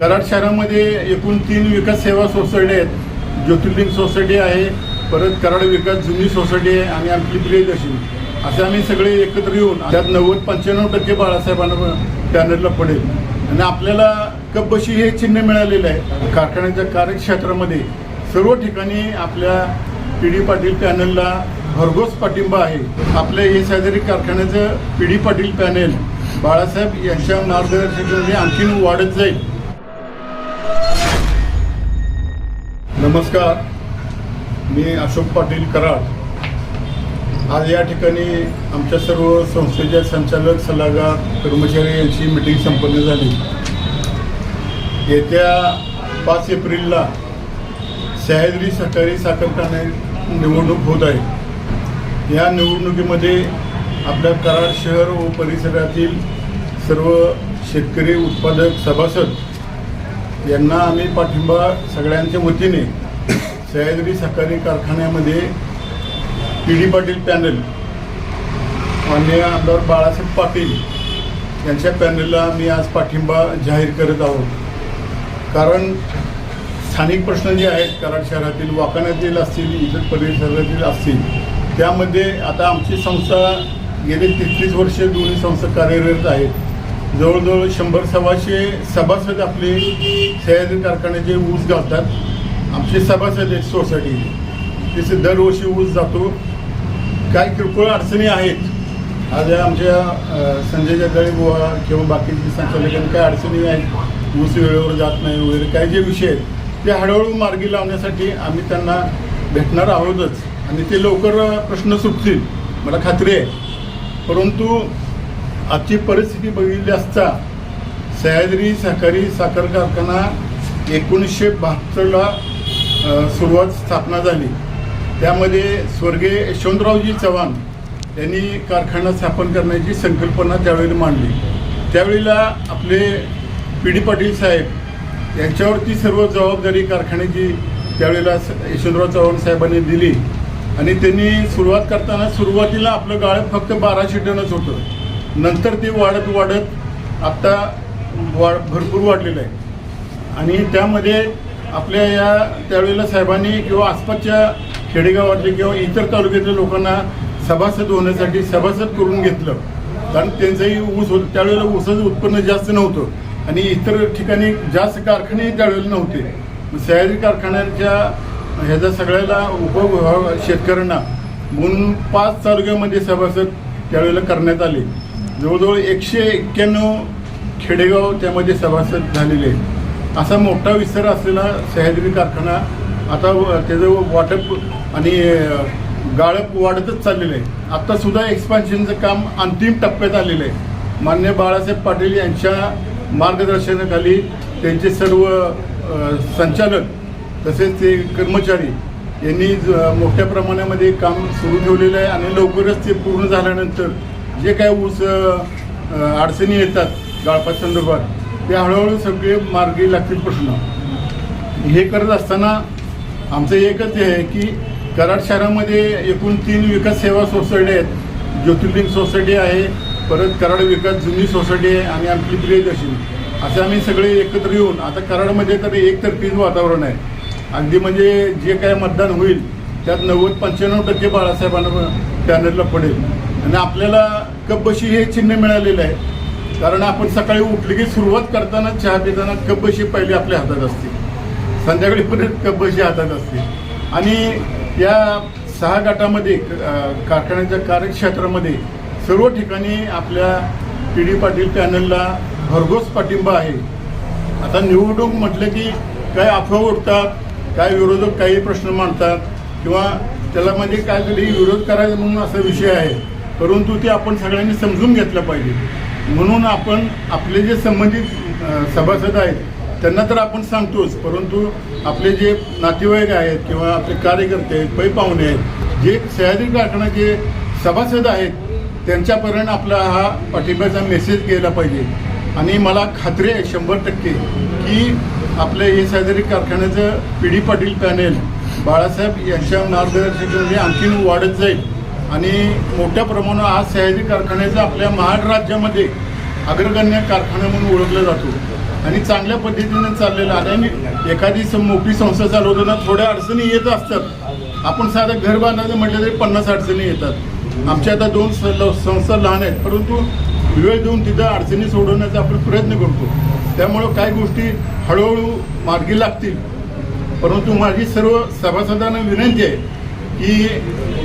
कराड शहरामध्ये एकूण तीन विकास सेवा सोसायटी आहेत. ज्योतिर्लिंग सोसायटी आहे परत कराड विकास जुनी सोसायटी आहे आणि आपली प्रियदर्शनी. असे आम्ही सगळे एकत्र येऊन त्यात नव्वद पंच्याण्णव टक्के बाळासाहेबांना पॅनलला पडेल. आणि आपल्याला कपबशी हे चिन्ह मिळालेलं आहे. कारखान्याच्या कार्यक्षेत्रामध्ये सर्व ठिकाणी आपल्या पी डी पाटील पॅनलला भरघोस पाठिंबा आहे. आपल्या हे शेजारी कारखान्याचं P D Patil panel Balasaheb यांच्या मार्गदर्शनाने आणखीन वाढत जाईल. नमस्कार. मी अशोक पाटील कराड. आज या ठिकाणी आमच्या सर्व संस्थेच्या संचालक सल्लागार कर्मचारी यांची मिटिंग संपन्न झाली. येत्या पाच एप्रिलला सह्याद्री सहकारी साखर कारखाने निवडणूक होत आहे. या निवडणुकीमध्ये आपल्या कराड शहर व परिसरातील सर्व शेतकरी उत्पादक सभासद यांना आम्ही पाठिंबा सगळ्यांच्या वतीने सह्याद्री सहकारी कारखान्यामध्ये पी डी पाटील पॅनल माननीय आमदार बाळासाहेब पाटील यांच्या पॅनलला मी आज पाठिंबा जाहीर करत आहोत. कारण स्थानिक प्रश्न जे आहेत कराड शहरातील वाकण्यातील असतील इतर परिसरातील असतील त्यामध्ये आता आमची संस्था गेली तेहतीस वर्ष दोन्ही संस्था कार्यरत आहेत. जवळजवळ शंभर सव्वाशे सभासद आपले सह्याद्री कारखान्याचे ऊस घालतात. आमचे सभासद आहेत सोसायटी. तिथे दरवर्षी ऊस जातो. काही किरकोळ अडचणी आहेत. आज आमच्या संजय जगदाळे बुवा किंवा बाकीचे संचालकांनी काय अडचणी आहेत. ऊस वेळेवर जात नाही वगैरे. काही जे विषय आहेत ते हळूहळू मार्गी लावण्यासाठी आम्ही त्यांना भेटणार आहोतच. आणि ते लवकर प्रश्न सुटतील. मला खात्री आहे. परंतु आजची परिस्थिती बघितली असता सह्याद्री सहकारी साखर कारखाना एकोणीसशे बहात्तरला सुरुवात स्थापना झाली. त्यामध्ये स्वर्गीय यशवंतरावजी चव्हाण यांनी कारखाना स्थापन करण्याची संकल्पना त्यावेळी मांडली. त्यावेळेला आपले पी डी पाटील साहेब यांच्यावरती सर्व जबाबदारी कारखान्याची त्यावेळेला स- यशवंतराव चव्हाण साहेबांनी दिली. आणि त्यांनी सुरुवात करताना सुरुवातीला आपलं गाळप फक्त बाराशे टनच होतं. नंतर ते वाढत वाढत आत्ता वाढ भरपूर वाढलेलं आहे. आणि त्यामध्ये आपल्या या त्यावेळेला साहेबांनी किंवा आसपासच्या खेडेगावातले किंवा इतर तालुक्यातल्या लोकांना सभासद होण्यासाठी सभासद करून घेतलं. कारण त्यांचंही ऊस होत त्यावेळेला ऊसाचं उत्पन्न जास्त नव्हतं. आणि इतर ठिकाणी जास्त कारखाने त्यावेळेला नव्हते. सह्याद्री कारखान्याच्या ह्याचा सगळ्याला उपभोग व्हावा शेतकऱ्यांना. म्हणून पाच तालुक्यामध्ये सभासद त्यावेळेला करण्यात आले. जवळजवळ एकशे एक्क्याण्णव खेडेगाव त्यामध्ये सभासद झालेले आहेत. असा मोठा विस्तार असलेला सह्याद्री कारखाना आता व- त्याचं वाटप आणि गाळप वाढतच चाललेलं आहे. आत्तासुद्धा एक्सपान्शनचं काम अंतिम टप्प्यात आलेलं आहे. मान्य बाळासाहेब पाटील यांच्या मार्गदर्शनाखाली त्यांचे सर्व संचालक तसेच ते कर्मचारी यांनी ज- मोठ्या प्रमाणामध्ये काम सुरू ठेवलेलं आहे आणि लवकरच ते पूर्ण झाल्यानंतर जे काय ऊस अडचणी येतात गाळपासंदर्भात ते हळूहळू सगळे मार्गी लागतील प्रश्न. हे करत असताना आमचं एकच हे आहे की कराड शहरामध्ये एकूण तीन विकास सेवा सोसायटी आहेत. ज्योतिर्लिंग सोसायटी आहे परत कराड विकास जुनी सोसायटी आहे आणि आमची प्रियदर्शनी असे आम्ही सगळे एकत्र येऊन आता कराडमध्ये तर एकतर्फीच वातावरण आहे. अगदी म्हणजे जे काय मतदान होईल त्यात नव्वद पंच्याण्णव टक्के बाळासाहेबांना पॅनलला पडेल. आणि आपल्याला कपबशी हे चिन्ह मिळालेलं आहे. कारण आपण सकाळी उठली की सुरुवात करताना चहा पिताना कपबशी पहिली आपल्या हातात असते. संध्याकाळी परत कपबशी हातात असते. आणि या सहा गटामध्ये कारखान्याच्या कार्यक्षेत्रामध्ये सर्व ठिकाणी आपल्या पी डी पाटील पॅनलला भरघोस पाठिंबा आहे. आता निवडणूक म्हटलं की काय अफवा उठतात काय विरोधक काही प्रश्न मांडतात किंवा त्याला म्हणजे काय तरी विरोध करायचा म्हणून असा विषय आहे. परंतु ते आपण सगळ्यांनी समजून घेतलं पाहिजे. म्हणून आपण आपले जे संबंधित सभासद आहेत त्यांना तर आपण सांगतोच परंतु आपले जे नातेवाईक आहेत किंवा आपले कार्यकर्ते आहेत पै पाहुणे आहेत जे सह्याद्री जे सभासद आहेत त्यांच्यापर्यंत आपला हा पाठिंब्याचा मेसेज गेला पाहिजे. आणि मला खात्री आहे शंभर टक्के की आपल्या हे Sahyadri कारखान्याचं P D Patil panel Balasaheb यांच्या मार्गदर्शनाखाली आणखीन वाढत जाईल. आणि मोठ्या प्रमाणावर आज सह्याद्री कारखान्याचा आपल्या महाड राज्यामध्ये अग्रगण्य कारखाना म्हणून ओळखला जातो. आणि चांगल्या पद्धतीने चाललेलं आहे आणि एखादी मोठी संस्था चालवताना थोड्या अडचणी येत असतात. आपण साधं घर बांधायचं म्हटलं तरी पन्नास अडचणी येतात. आमच्या आता दोन स- ल- संस्था लहान आहेत परंतु वेळ देऊन तिथं अडचणी सोडवण्याचा आपण प्रयत्न करतो. त्यामुळं काही गोष्टी हळूहळू मार्गी लागतील. परंतु माझी सर्व सभासदांना विनंती आहे की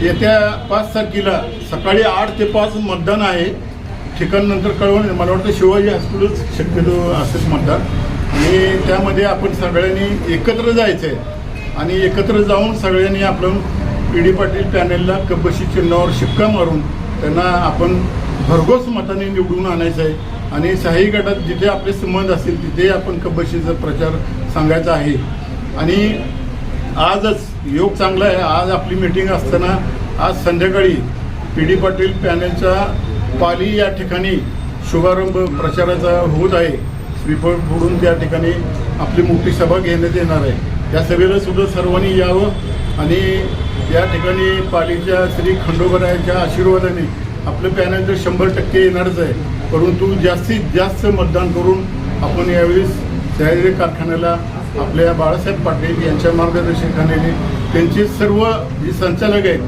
येत्या पाच तारखेला सकाळी आठ ते पाच मतदान आहे. ठिकाण नंतर कळवण मला वाटतं शिवाजी हॉस्पिटलच शक्यतो असेच मतदान. आणि त्यामध्ये आपण सगळ्यांनी एकत्र जायचं आहे आणि एकत्र जाऊन सगळ्यांनी आपण पी डी पाटील पॅनेलला कब्बशी चिन्हावर शिक्का मारून त्यांना आपण भरघोस मताने निवडून आणायचं आहे आणि शाही गटात जिथे आपले संबंध असतील तिथे आपण कब्बशीचा प्रचार सांगायचा आहे. आणि आजच योग चांगला आहे. आज आपली मीटिंग असताना आज संध्याकाळी पी डी पाटील पॅनेलचा पाली या ठिकाणी शुभारंभ प्रचाराचा होत आहे. श्रीफळ फोडून त्या ठिकाणी आपली मोठी सभा घेण्यात येणार आहे. या सभेला सुद्धा सर्वांनी यावं आणि या ठिकाणी पालीच्या श्री खंडोबरायाच्या आशीर्वादाने आपलं पॅनल तर शंभर टक्के येणारच आहे. परंतु जास्तीत जास्त मतदान करून आपण यावेळेस सह्याद्री कारखान्याला आपल्या बाळासाहेब पाटील यांच्या मार्गदर्शनाखाली त्यांचे सर्व जे संचालक आहेत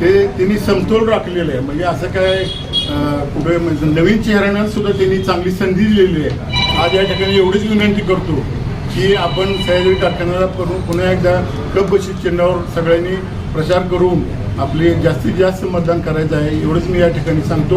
ते त्यांनी समतोल राखलेलं आहे. म्हणजे असं काय कुठे म्हणजे नवीन चेहऱ्यांना सुद्धा त्यांनी चांगली संधी दिलेली आहे. आज या ठिकाणी एवढीच विनंती करतो की आपण सह्याद्री कारखान्याला पुन्हा पुन्हा एकदा कप चिन्हावर सगळ्यांनी प्रचार करून आपले जास्तीत जास्त मतदान करायचं आहे एवढंच मी या ठिकाणी सांगतो.